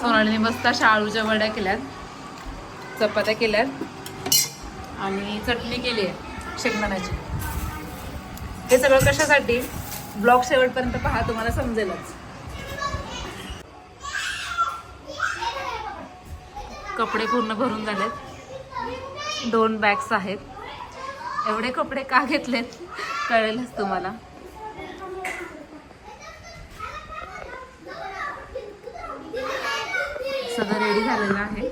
सोनालीने मस्त अशा आळूच्या वड्या केल्यात. चपात्या केल्यात. आणि चटणी केली आहे शेंगदाण्याची. हे सगळं कशासाठी? ब्लॉग शेवटपर्यंत पहा तुम्हाला समजेलच. कपडे पूर्ण भरून झालेत. दोन बॅग्स आहेत. एवढे कपडे का घेतलेत? कळेलच तुम्हाला. सगळं रेडी झालेलं आहे.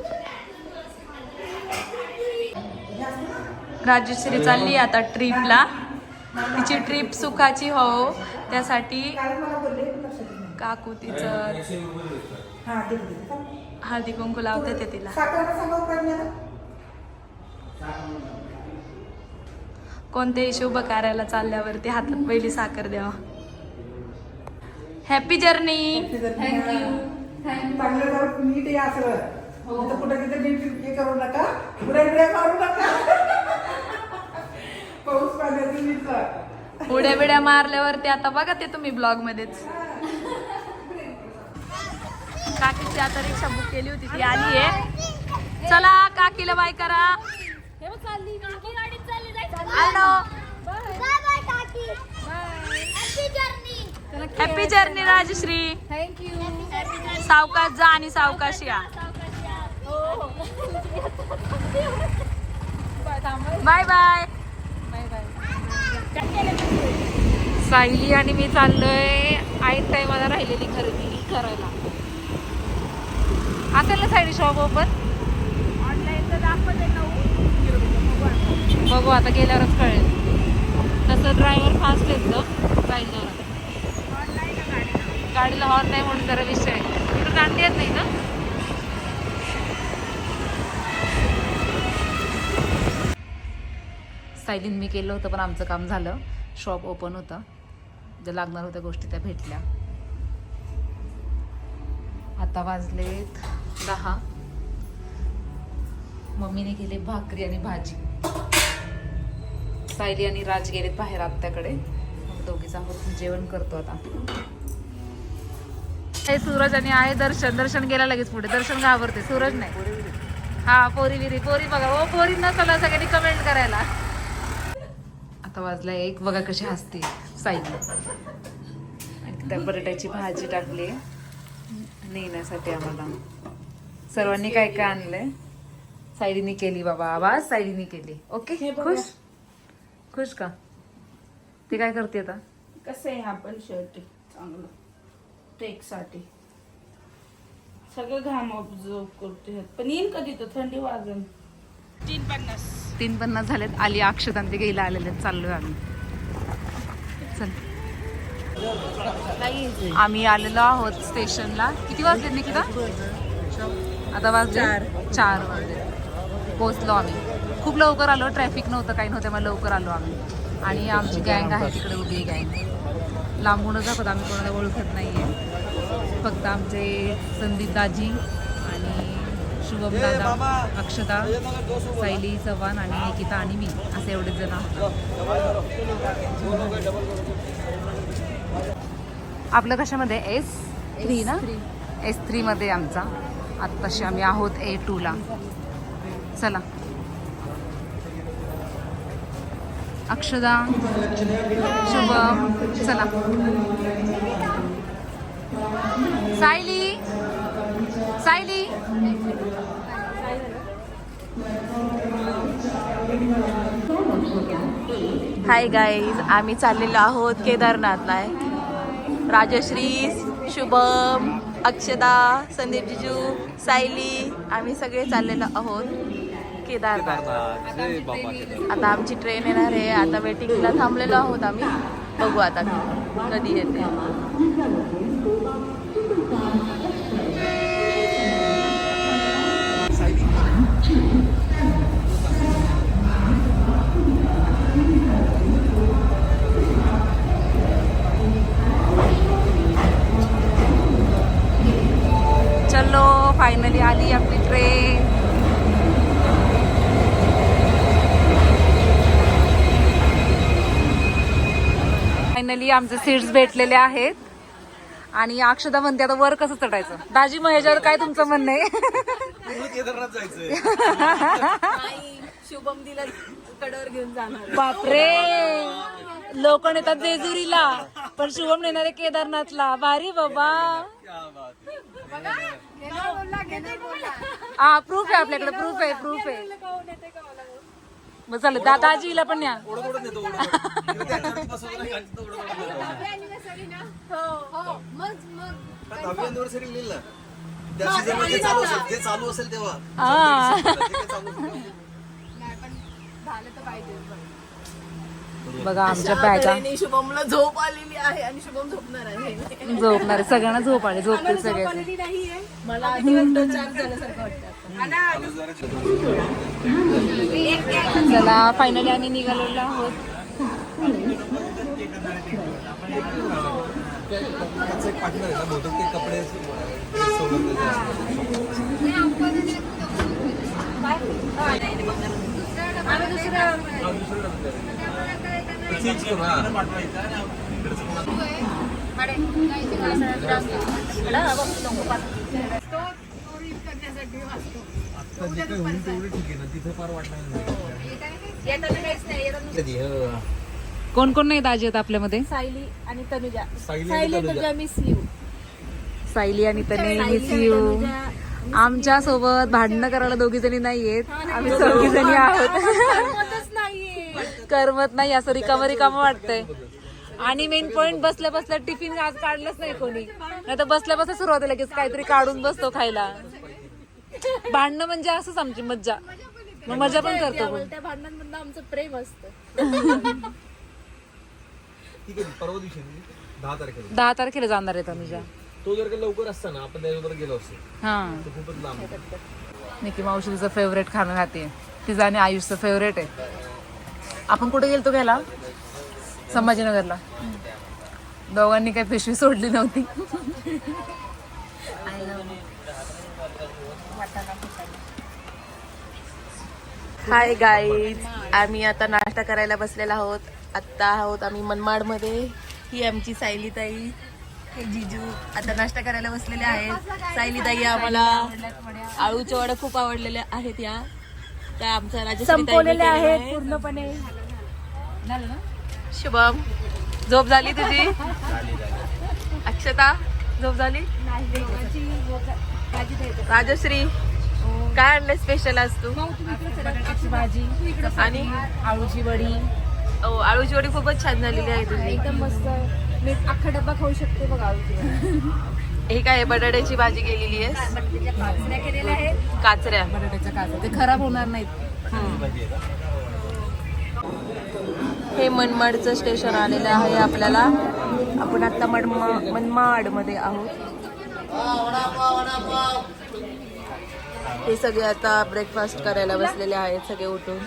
राजश्री चालली आता ट्रिपला तिची ट्रिप सुखाची हो. त्यासाठी काकू तिचं हळदी कुंकू लावते ते तिला. कोणत्याही शुभ कार्याला चालल्यावरती हातात पहिली साखर द्यावा. हॅपी जर्नी चांगलं जरा नीट या सगळं. इथं कुठं तिथं नीट हे करू नका. पुढे पुढे मारू नका. पाऊस पाण्याचं नीट. उड्या बिड्या मारल्यावरती आता बघा ते तुम्ही ब्लॉग मध्येच. काकीची आता रिक्षा बुक केली होती ती आली आहे. चला काकीला बाय करा. Hello happy journey Rajashri. Thank you सावकाश जा आणि सावकाश या. बाय बाय सायली आणि मी चाललोय. ऐन टायमाला राहिलेली खरेदी करायला. असेल ना सायली शॉप ओपन बघू आता गेल्यावरच कळेल. तसं ड्रायव्हर फास्ट जाईल जोरात. गाडीला हॉर्न नाही म्हणून जरा विषय आहे. इकडं गांधी येत नाही ना सायलीन मी केलं होतं पण आमचं काम झालं. शॉप ओपन होतं. ज्या लागणार होत्या गोष्टी त्या भेटल्या. आता वाजलेत दहा. मम्मीने केले भाकरी आणि भाजी. सायली आणि राज गेलेत बाहेर आत्याकडे. मग दोघीच आहोत. जेवण करतो आता. हे सूरज आणि आहे दर्शन. दर्शन गेला लगेच पुढे. दर्शन घाबरते. सूरज नाही. हा पोरी विरी पोरी बघा. ओ पोरी नसला सगळ्यांनी कमेंट करायला. आता वाजला एक. बघा कशी हसते आणि त्या बटाट्याची भाजी टाकली. नेण्यासाठी आम्हाला. सर्वांनी काय काय आणलंय? सायलीने केली बाबा आवाज. सायलीने केली. ओके? खुश? खुश का? ते काय करते आता? कसं आहे हा पण शर्ट चांगलं. टेकसाठी सगळं घाम ऑब्झर्व करते. पण येईल कधी तर थंडी वाजन. तीन पन्नास तीन पन्नास झालेत. आली अक्षतांती गेला आलेले आहेत. चाललोय आम्ही. चल. आम्ही आलेलो आहोत स्टेशनला. किती वाजले निकिता? आता वाजले चार. वाजले. पोचलो आम्ही. खूप लवकर आलो. ट्रॅफिक नव्हतं काही नव्हतं. मग लवकर आलो आम्ही. आणि आमची गँग आहे. तिकडे उभी गँग. लांबूनच दाखवत आम्ही कोणाला ओळखत नाहीये. फक्त आमचे संदीप दाजी आणि शुभम दादा अक्षता सायली चव्हाण आणि निकिता आणि मी असे एवढेच जण आहोत. आपलं कशामध्ये? एस थ्री ना? एस थ्रीमध्ये आमचा. आत्ताशी आम्ही आहोत ए टूला चला. अक्षदा शुभम चला. सायली सायली. हाय गाईज आम्ही चाललेलो आहोत केदारनाथला. राजश्री शुभम अक्षदा संदीप जिजू सायली आम्ही सगळे चाललेलो आहोत. केदारनाथ. आता आमची ट्रेन येणार आहे. आता वेटिंगला थांबलेलो आहोत आम्ही. बघू आता कधी येते. चलो फायनली आली आपली ट्रेन फायनली आमचे सीट्स भेटलेले आहेत. आणि अक्षदा म्हणते आता वर कसं चढायचं? दाजी मग ह्याच्यावर काय तुमचं म्हणणं आहे? शुभम दिला कडेवर घेऊन जाणार बापरे! लोक नेतात जेजुरीला पण शुभम नेणारे केदारनाथला. भारी बाबा. हा प्रूफ आहे आपल्याकडे प्रूफ आहे प्रूफ आहे. मग चालेल दादाजीला पण या ओढत ओढत नेतो ओढत ओढत. त्या गाडीत बसवलं नाही, गाडीत ओढत ओढत नेतो. का दहावी anniversary लिहिलं ना? त्या season मध्ये जे चालू असेल तेव्हा. बघा आमच्या बॅगा शुभमला झोप आलेली आहे आणि शुभम झोपणार आहे झोपणारे सगळ्यांना झोप आली झोपतील सगळे मला आधी वाटतं चार झाल्यासारखं वाटतं चला फायनली आम्ही निघालेलो आहोत. त्याचं हा आता जे काही होईल तेवढे ठीक आहे ना तिथे फार वाटणार नाही कधी? हो. कोण कोण नाही दाजी आहेत आपल्यामध्ये? सायली आणि तनुजा. सायली आणि तनुजा. तनुजा मिस यू सायली आणि तने मिस यू आमच्यासोबत भांडणं करायला दोघी जणी नाहीयेत आम्ही चौघी जणी आहोत. नाहीये. करमत नाही असं रिकामं रिकामं वाटतंय. आणि मेन पॉइंट बसल्या बसल्या टिफिन आज काढलंच नाही कोणी. नाही तर बसल्या बसल्या सुरुवात लगेच काहीतरी काढून बसतो खायला. भांडणं म्हणजे असंच आमची मज्जा. मग मजा पण करतो त्यामुळे त्या भांडणांमधलं आमचं प्रेम असतं. ठीक आहे परवा दिवशी म्हणजे दहा तारखेला. दहा तारखेला जाणार आहे तनुजा तो जर का लवकर असता ना आपण गेलो असतो. हा. तो खूपच लांब. निकी मावशी तिचं फेवरेट खाणं खाते तिचं आणि आयुषचं फेवरेट आहे. आपण कुठे गेलतो घ्यायला? संभाजीनगरला. दोघांनी काही पिशवी सोडली नव्हती. हाय गाईज आम्ही आता नाश्ता करायला बसलेला आहोत. आत्ता आहोत आम्ही मनमाडमध्ये. ही आमची सायली ताई हे जिजू आता नाश्ता करायला बसलेले आहेत. सायली ताई आम्हाला आळूच्या वड्या खूप आवडलेल्या आहेत या. त्या आमच्या संपवलेले आहेत पूर्णपणे. शुभम. झोप झाली तुझी? अक्षता? झोप झाली? राजश्री काय आणलं स्पेशल आज तू? भाजी आणि? आळूची वडी. आळूची वडी खूपच छान झालेली आहे तुझी. एकदम मस्त. मी अख्खा डब्बा खाऊ शकते बघ आळूची हे काय आहे? बटाट्याची भाजी केलेली आहे काचऱ्या. बटाट्याच्या काचा ते खराब होणार नाहीत. हे. मनमाडचं स्टेशन आलेलं आहे आपल्याला. आपण आता मनमा मनमाडमध्ये आहोत. हे सगळे आता ब्रेकफास्ट करायला बसलेले आहेत सगळे उठून.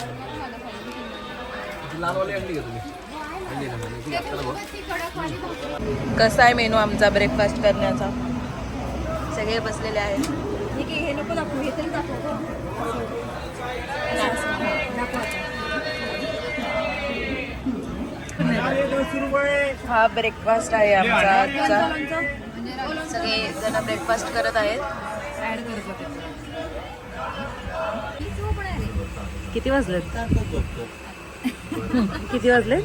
कसा आहे मेनू आमचा ब्रेकफास्ट करण्याचा? सगळे बसलेले आहेत. हा ब्रेकफास्ट आहे आमचा आजचा. सगळे जण ब्रेकफास्ट करत आहेत. किती वाजले किती वाजले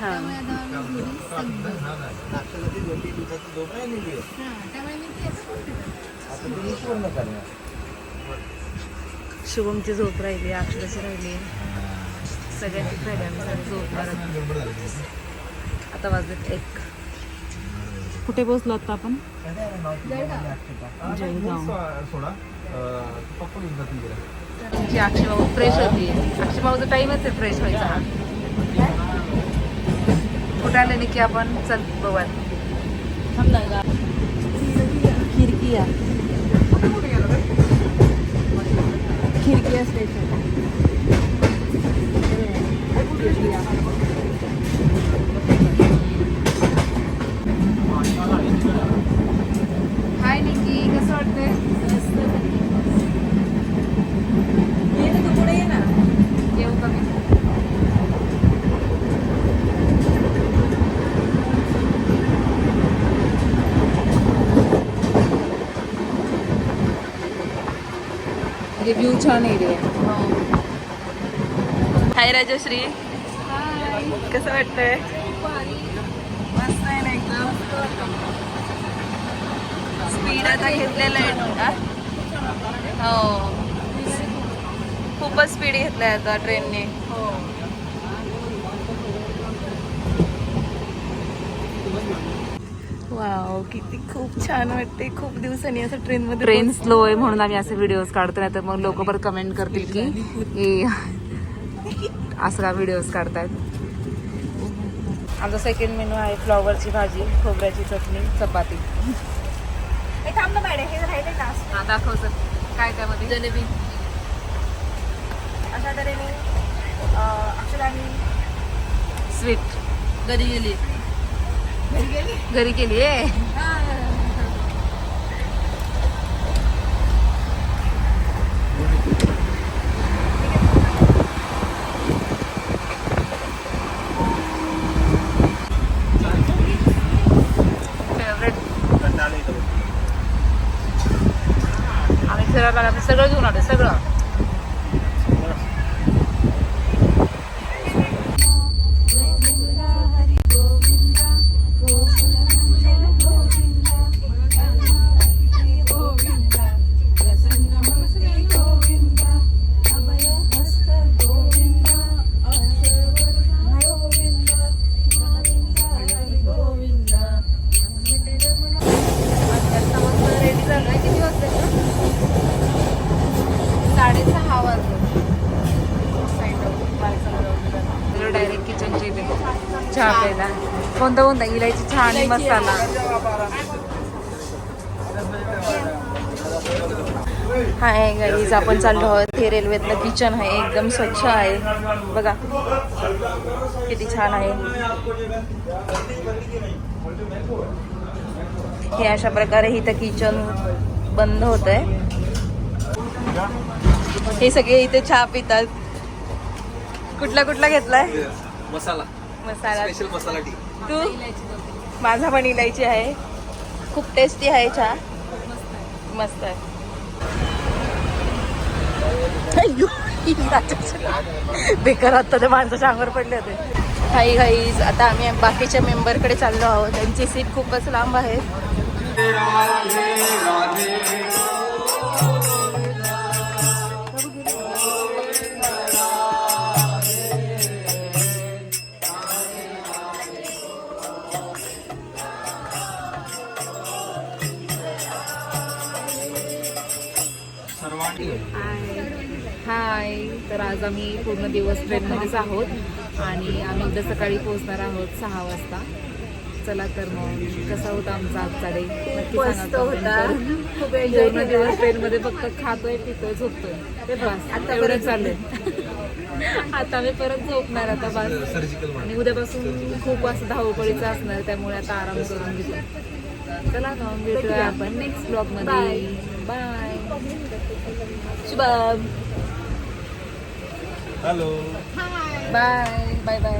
हां, शुभमची झोप राहिली अक्षरशी राहिली. सगळ्यांचीच राहिली आम्ही सगळे झोपणार आता वाजलेत एक. कुठे पोहोचलो आता आपण. आमची अक्षयभाऊ फ्रेश होती. अक्षयभाऊचा टाइमच आहे फ्रेश व्हायचा हा. कुठे आले की आपण? चल बघा खिडकी खिडकी असते हाय निकी कसं वाटतंय? ये ना तू पुढे ये ना. येऊ का मी? म्हणजे रिव्ह्यू छान एरिया हाय राजश्री. कसं वाटतंय? मस्त आहे ना एकदम. स्पीड आता घेतलेलं आहे हो. खूपच स्पीड घेतलाय आता ट्रेनने वाव किती खूप छान वाटते खूप दिवसांनी असं ट्रेन मध्ये ट्रेन स्लो आहे म्हणून आम्ही असे व्हिडिओज काढतो नाही तर मग लोक परत कमेंट करतील की हे असं का व्हिडिओज काढतायत? आमचा सेकंड मेनू आहे फ्लॉवरची भाजी खोबऱ्याची चटणी चपाती. हा दाखव सर. काय त्यामध्ये? जलेबी. अशा तऱ्हेने अक्षरांनी स्वीट घरी गेली. घरी केली आहे फेवरेट आम्ही सगळं घेऊन आलो सगळं. आणि मसाला. हाय गाईज आपण चाललो आहोत. हे रेल्वेतलं किचन आहे एकदम स्वच्छ आहे. बघा किती छान आहे. हे अशा प्रकारे इथं किचन बंद होत आहे हे सगळे इथे चहा पितात. कुठला कुठला घेतलाय? मसाला. मसाला. स्पेशल मसाला टी तू? माझा पण इलायची आहे. खूप टेस्टी आहे चहा. मस्त आहे. बेकार आता त्या माणसाच्या अंगावर पडले होते. काही काही आता आम्ही बाकीच्या मेंबरकडे चाललो आहोत. त्यांची सीट खूपच लांब आहे. आज आम्ही पूर्ण दिवस ट्रेनमध्येच आहोत आणि आम्ही उद्या सकाळी पोहोचणार आहोत सहा वाजता. चला तर मग कसा होता आमचा आजचा डे नक्की सांगा पूर्ण. दिवस ट्रेनमध्ये फक्त खातोय पितोय झोपतोय. ते बस आता एवढं चाललंय. आता मी परत झोपणार आता बस. सर्जिकल आणि उद्यापासून खूप असं धावपळीचं असणार त्यामुळे आता आराम करून घेतो. चला मग भेटूया आपण नेक्स्ट ब्लॉगमध्ये. Bye Shubham. Hello bye bye bye